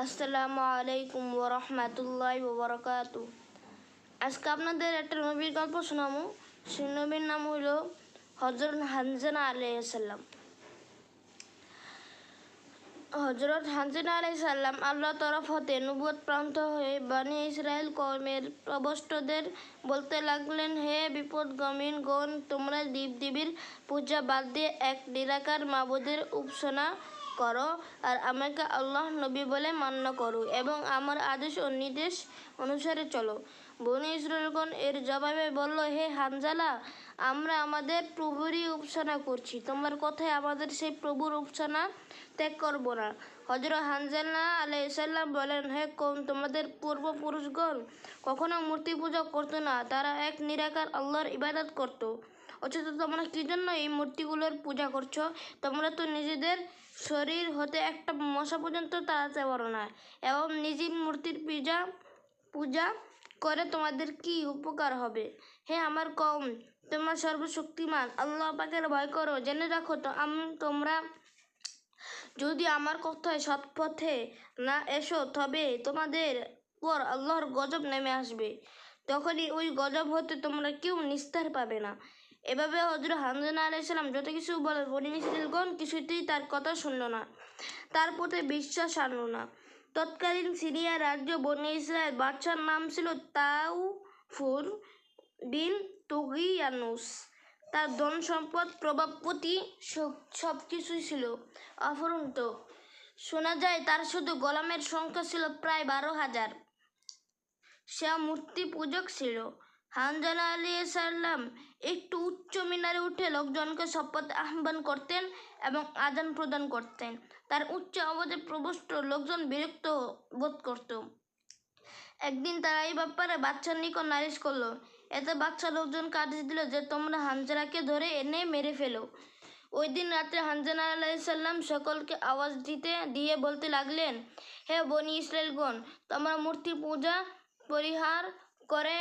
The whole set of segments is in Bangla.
আসসালামু আলাইকুম ওবরাকাতু আজকে আপনাদের একটা নবীর গল্প শোনাবো। নবীর নাম হজরত হানজানা আলাইসাল্লাম হজরত হানজানা আলাইসাল্লাম আল্লাহ তরফ হতে নবুয়ত প্রান্ত হয়ে বানি ইসরায়েল কর্মের প্রবষ্টদের বলতে লাগলেন, হে বিপদগমীন গণ, তোমরা দেব দেবীর পূজা বাদ দিয়ে এক নিরাকার মাবুদের উপাসনা করো আর আমাকে আল্লাহ নবী বলে মান্য করো এবং আমার আদেশ ও নির্দেশ অনুসারে চলো। বনি ইসরায়েলগণ এর জবাবে বলল, হে হানজালা, আমরা আমাদের প্রভুরই উপাসনা করছি। তোমার কথায় আমাদের সেই প্রভুর উপাসনা ত্যাগ করব না। হজরত হানজালা আলাইসাল্লাম বলেন, হে কম তোমাদের পূর্বপুরুষগণ কখনো মূর্তি পূজা করতো না। তারা এক নিরাকার আল্লাহর ইবাদত করতো। অথচ তোমরা কী জন্য এই মূর্তিগুলোর পূজা করছ? তোমরা তো নিজেদের শরীর হতে একটা মশা পর্যন্ত তাড়াতে পারো না এবং নিজের মূর্তির পূজা পূজা করে তোমাদের কি উপকার হবে? হে আমার কম তোমরা সর্বশক্তিমান, আল্লাহ পাকের ভয় করো, জেনে রাখো তো আমি, তোমরা যদি আমার কথায় সৎ পথে না এসো, তবে তোমাদের পর আল্লাহর গজব নেমে আসবে। তখনই ওই গজব হতে তোমরা কেউ নিস্তার পাবে না। এভাবে হজরত হামজানা আলাইসাল্লাম যত কিছু বলে বনি ইসরায়েলগণ কিছুতেই তার কথা শুনল না। তার প্রতি বিশ্বাস আনল না। তৎকালীন সিরিয়া রাজ্য বনি ইসরায়েল বাদশার নাম ছিল তাউফুর বিন তুগিয়ানুস। তার ধন সম্পদ, প্রভাবপতি, সব কিছুই ছিল অফুরন্ত। শোনা যায় তার শুধু গোলামের সংখ্যা ছিল প্রায় বারো হাজার। সে মূর্তি পূজক ছিল। হানজালা আলী সাল্লাম একটু উচ্চ মিনারে উঠে লোকজনকে শপথ আহ্বান করতেন এবং আদান প্রদান করতেন। তার উচ্চ আওয়াজে প্রবষ্ট লোকজন বিরক্ত বোধ করত। একদিন তারা এই ব্যাপারে বাচ্চার নিকট নালিশ করল, এতে বাচ্চা লোকজনকে আদেশ দিল যে, তোমরা হানজারাকে ধরে এনে মেরে ফেলো। ওই দিন রাত্রে হানজানা আলাইসাল্লাম সকলকে আওয়াজ দিতে, দিয়ে বলতে লাগলেন, হে বনি ইসরায়েলগণ তোমরা মূর্তি পূজা, পরিহার করে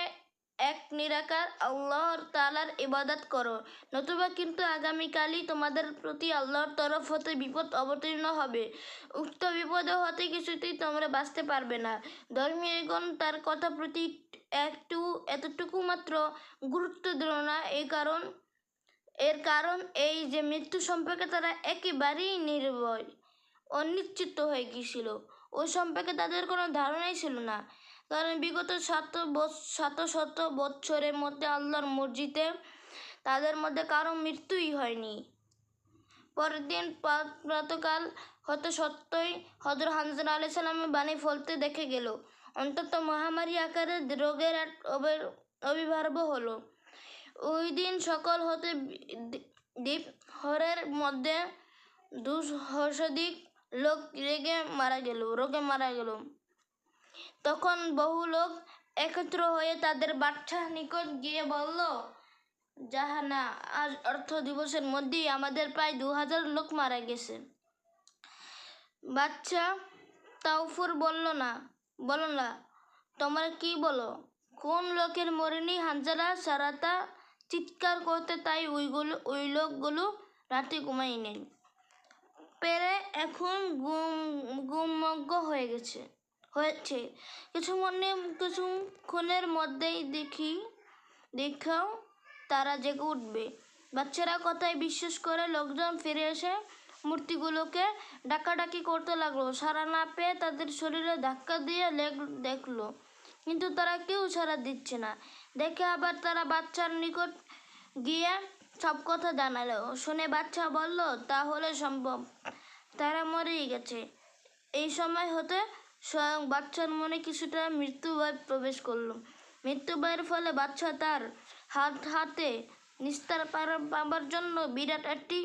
এক নিরাকার আল্লাহর তালার ইবাদত করো। নতুবা কিন্তু আগামীকালই তোমাদের প্রতি আল্লাহর তরফ হতে বিপদ অবতীর্ণ হবে। উক্ত বিপদে হতে কিছুতেই তোমরা বাঁচতে পারবে না। ধর্মীয়গণ তার কথা প্রতি একটু, এতটুকু মাত্র গুরুত্ব দিল না। এই কারণ, এর কারণ এই যে মৃত্যু সম্পর্কে তারা একেবারেই নির্ভয়, অনিশ্চিত হয়ে গিয়েছিল। ও সম্পর্কে তাদের কোনো ধারণাই ছিল না। কারণ বিগত শত শত শত বৎসরের মধ্যে আল্লাহর মসজিদে তাদের মধ্যে কারও মৃত্যুই হয়নি। পরের দিন প্রাতকাল হতে সত্যই হজর হানজান আলি সাল্লামের বাণী ফলতে দেখে গেল। অন্তত মহামারী আকারে রোগের অবিভার্ব হলো। ওই দিন সকল হতে দ্বীপ হরের মধ্যে দুশদিক লোক রেগে মারা গেল, রোগে মারা গেল। তখন বহু লোক একত্র হয়ে তাদের বাচ্চা নিকট গিয়ে বলল জাহানা আজ অর্থ দিবসের মধ্যেই আমাদের প্রায় দু হাজার লোক মারা গেছে। বাচ্চা তাউফুর বলল, না, বলো না, তোমরা কি বলো? কোন লোকের মরিনি হানজালা সারাতা চিৎকার করতে তাই ওইগুলো, ওই লোকগুলো রাতে ঘুমাই নেই? পেরে এখন গুম, গুমগ্ন হয়ে গেছে। হয়েছে। কিছু মনে কিছুক্ষণের মধ্যেই দেখি, দেখাও তারা জেগে উঠবে। বাচ্চারা কথায় বিশ্বাস করে লোকজন ফিরে এসে মূর্তিগুলোকে ডাকাডাকি করতে লাগল। সারা না পেয়ে তাদের শরীরে ধাক্কা দিয়ে লেগ, দেখল। কিন্তু তারা কেউ সারা দিচ্ছে না। দেখে আবার তারা বাচ্চার নিকট গিয়ে সব কথা জানালো। শুনে বাচ্চা বলল, তাহলে সম্ভব। তারা মরেই গেছে। এই সময় হতে স্বয়ং বাচ্চার মনে কিছুটা মৃত্যু ভয় প্রবেশ করল। মৃত্যু ভয়ের ফলে বাচ্চা তার হাত, হাতে নিস্তার পাবার জন্য বিরাট একটি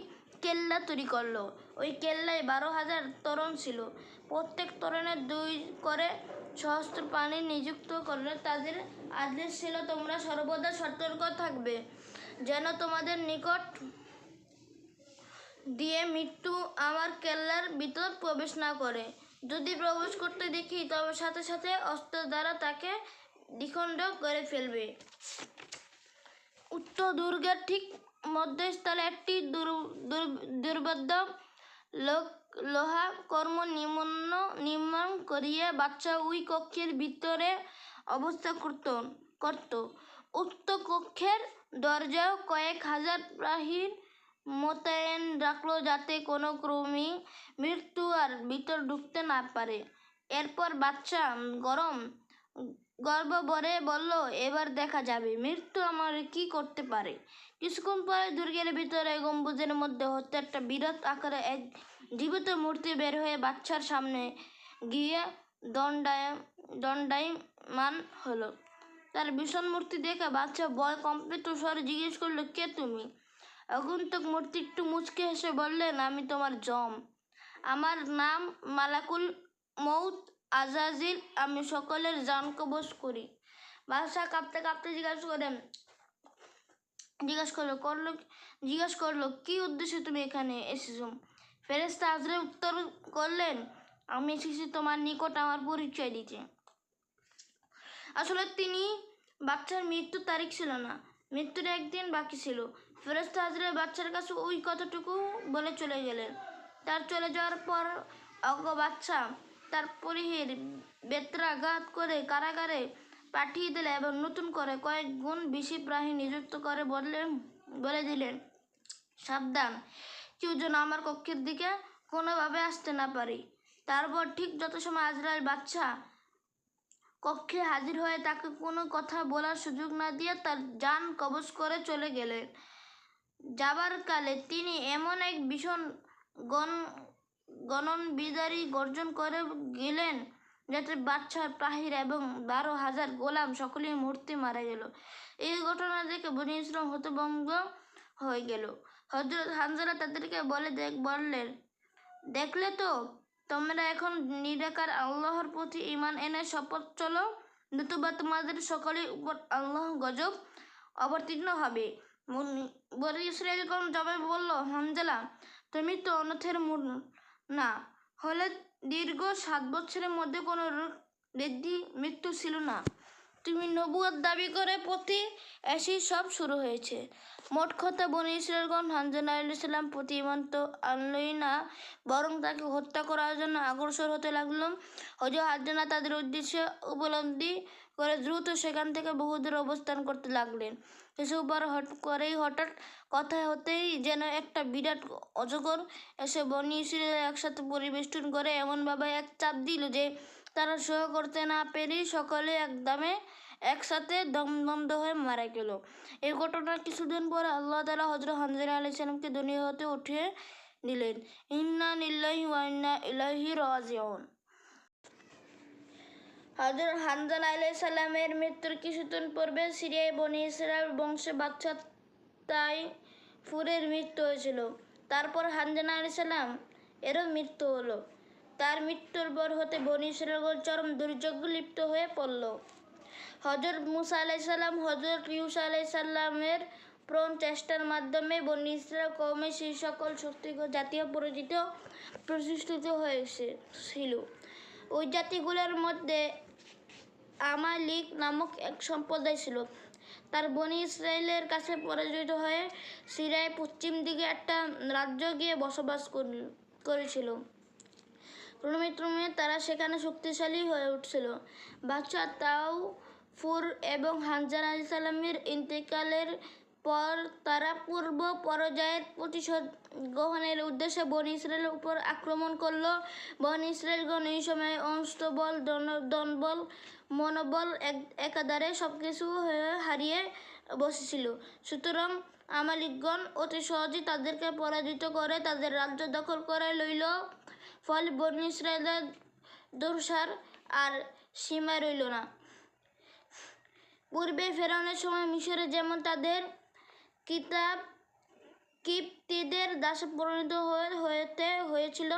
কেল্লা তৈরি করল। ওই কেল্লায় বারো হাজার তরণ ছিল। প্রত্যেক তরণের দুই করে সহস্র পানি নিযুক্ত করলে তাদের আদেশ ছিল, তোমরা সর্বদা সতর্ক থাকবে। যেন তোমাদের নিকট দিয়ে মৃত্যু আমার কেল্লার ভিতর প্রবেশ না করে। যদি প্রবেশ করতে দেখি, তবে সাথে সাথে অস্ত্র দ্বারা তাকে দ্বিখণ্ড করে ফেলবে। উত্তর দুর্গের ঠিক মধ্যস্থলে একটি দুর্বদ্ধ লোক লোহা কর্ম নিম্ন নির্মাণ করিয়ে বাচ্চা ওই কক্ষের ভিতরে অবস্থা করত করত। উক্ত কক্ষের দরজাও কয়েক হাজার প্রাহীর মোতায়েন রাখল যাতে কোনো ক্রমী মৃত্যু আর ভিতর ঢুকতে না পারে। এরপর বাচ্চা গরম গর্ব ভরে বলল, এবার দেখা যাবে, মৃত্যু আমার কি করতে পারে? কিছুক্ষণ পরে দুর্গের ভিতরে গম্বুজের মধ্যে হতে একটা বিরাট আকারে এক জীবিত মূর্তি বের হয়ে বাচ্চার সামনে গিয়ে দণ্ডায়, দণ্ডায়মান হলো। তার ভীষণ মূর্তি দেখে বাচ্চা ভয় কম্পিত স্বরে জিজ্ঞেস করল, কে তুমি? আগন্তুক মূর্তি একটু মুচকে হেসে বললেন, আমি তোমার জম। আমার নাম মালাকুল মৌত আজাজিল, আমি সকলের জান কবজ করি। বাদশাহ কাঁপতে কাঁপতে জিজ্ঞাসা করেন, জিজ্ঞাসা করল করল জিজ্ঞাস করল, কি উদ্দেশ্যে তুমি এখানে এসেছ? ফেরেস্তা আজরে উত্তর করলেন, আমি এসেছি তোমার নিকট আমার পরিচয় দিতে। আসলে তিনি বাচ্চার মৃত্যুর তারিখ ছিল না। মৃত্যুর একদিন বাকি ছিল। ফেরেস্তা হাজরে বাচ্চার কাছে ওই কথাটুকু বলে চলে গেলেন। তার চলে যাওয়ার পর অজ্ঞ বাচ্চা তার পরিহের বেত্রাঘাত করে কারাগারে পাঠিয়ে দিলে এবং নতুন করে কয়েক গুণ বেশি প্রাণী নিযুক্ত করে বললেন, বলে দিলেন, সাবধান, কেউ যেন আমার কক্ষের দিকে কোনোভাবে আসতে না পারি। তারপর ঠিক যত সময় আজরাইল বাচ্চা কক্ষে হাজির হয়ে তাকে কোনো কথা বলার সুযোগ না দিয়ে তার যান কবজ করে চলে গেলেন। যাবার কালে তিনি এমন এক ভীষণ গণ গণন বিদারী গর্জন করে গেলেন যাতে বাচ্চা প্রাহীর এবং বারো হাজার গোলাম সকলেই মূর্তি মারা গেল। এই ঘটনা দেখে বনি ইসলাম হতভঙ্গ হয়ে গেল। হজরত হানজালা তাদেরকে বলে দেখ, বললেন, দেখলে তো তোমরা এখন নিরাকার আল্লাহর প্রতি ইমান এনে শপথ চলো। নতুবা তোমাদের সকলের উপর আল্লাহ গজব অবতীর্ণ হবে। বনি ইসরায়েলগণ জবাবে বলল, হামজালা, তুমি তো অনথের মূল না, হলে দীর্ঘ সাত বছরের মধ্যে কোনো বৃদ্ধি মৃত্যু ছিল না। তুমি নবুয়ার দাবি করে প্রতি এসেই সব শুরু হয়েছে। মোট কথা, বনি ইসরায়েলগণ হানজান আলাইসাল্লাম প্রতি ইমান আনলই না, বরং তাকে হত্যা করার জন্য অগ্রসর হতে লাগল। হজর হাজানা তাদের উদ্দেশ্যে উপলব্ধি করে দ্রুত সেখান থেকে বহুদূর অবস্থান করতে লাগলেন। কিছু পর হট করেই হঠাৎ কথা হতেই যেন একটা বিরাট অজগর এসে বনি ইসরায়েল একসাথে পরিবেষ্টন করে এমনভাবে এক চাপ দিল যে তারা সহ করতে না পেরেই সকলে একদমে একসাথে দমদমদ হয়ে মারা গেল। এই ঘটনার কিছুদিন পরে আল্লাহ তালা হজরত হামজান আলি সালামকে দুনিয়া হতে উঠিয়ে নিলেন ইন্না নিল্লাহি ওয়া ইলাহি রাজিউন। হজরত হামজান আলাই সালামের মৃত্যুর কিছুদিন পূর্বে সিরিয়ায় বনি ইসরায়েল বংশে বাচ্চা তাই ফুরের মৃত্যু হয়েছিল। তারপর হানজান আলি সালাম এরও মৃত্যু হলো। তার মৃত্যুর পর হতে বনি চরম দুর্যোগ লিপ্ত হয়ে পড়ল। হজরত মুসা আলাইসাল্লাম হজরত ইউসা আলাইসাল্লামের প্রণ চেষ্টার মাধ্যমে বনি ইসরায়েল কমে সেই সকল শক্তিগত জাতীয় পরিচিত প্রতিষ্ঠিত হয়েছে ছিল ওই জাতিগুলোর মধ্যে আমালিক নামক এক সম্প্রদায় ছিল। তার বনি ইসরায়েলের কাছে পরাজিত হয়ে সিরিয়ায় পশ্চিম দিকে একটা রাজ্য গিয়ে বসবাস কর- করেছিল। ক্রমে তারা সেখানে শক্তিশালী হয়ে উঠছিল। বাচ্চা তাও ফুর এবং হানজান আলি সাল্লামের ইন্তেকালের পর তারা পূর্ব পর্যায়ের প্রতিশোধ গ্রহণের উদ্দেশ্যে বন ইসরায়েলের উপর আক্রমণ করল। বন ইসরায়েলগণ এই সময় অংশবল দন- দনবল, মনোবল এক- একাধারে সব কিছু হারিয়ে বসেছিল। সুতরাং আমালিকগণ অতি সহজেই তাদেরকে পরাজিত করে তাদের রাজ্য দখল করে লইল। ফলে বন ইসরায়েলের আর সীমা রইল না। পূর্বে ফেরানোর সময় মিশরে যেমন তাদের কিতাব কিপ্তিদের দাসে পরিণত হয়েতে হয়েছিল,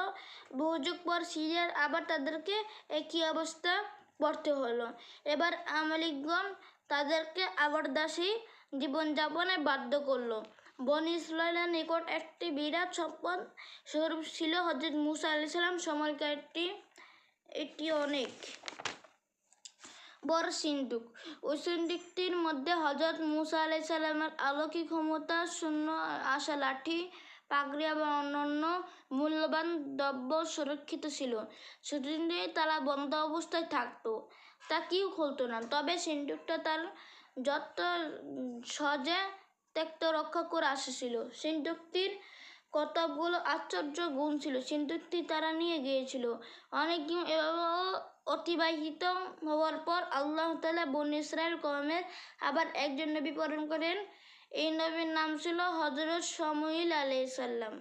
বহুযুগ পর সিরিয়ার আবার তাদেরকে একই অবস্থা পড়তে হলো। এবার আমালিকগণ তাদেরকে আবার দাসী জীবনযাপনে বাধ্য করল। বন ইসরায়েলের নিকট একটি বিরাট সম্পদ স্বরূপ ছিল হজরত মুসা আলি সাল্লাম সময়কারটি এটি অনেক। বড় সিন্ধুক। ওই সিন্ধুকটির মধ্যে হজরত মুসা আলাই সাল্লামের আলৌকিক ক্ষমতা, শূন্য আশা, লাঠি, পাগড়ি এবং অন্যান্য মূল্যবান দ্রব্য সুরক্ষিত ছিল। সেদিনে তারা বন্ধ অবস্থায় থাকতো। তা কেউ খুলতো না। তবে সিন্ধুকটা তার যত সহজে ত্যক্ত রক্ষা করে আসছিল। সিন্ধুকটির কতকগুলো আশ্চর্য গুণ ছিল। সিন্ধুকটি তারা নিয়ে গিয়েছিল। অনেক অতিবাহিত হওয়ার পর আল্লাহ তালা বন ইসরায়েল কমের আবার একজন নবী প্রেরণ করেন। এই নবীর নাম ছিল হজরত সমুইল আলাইসাল্লাম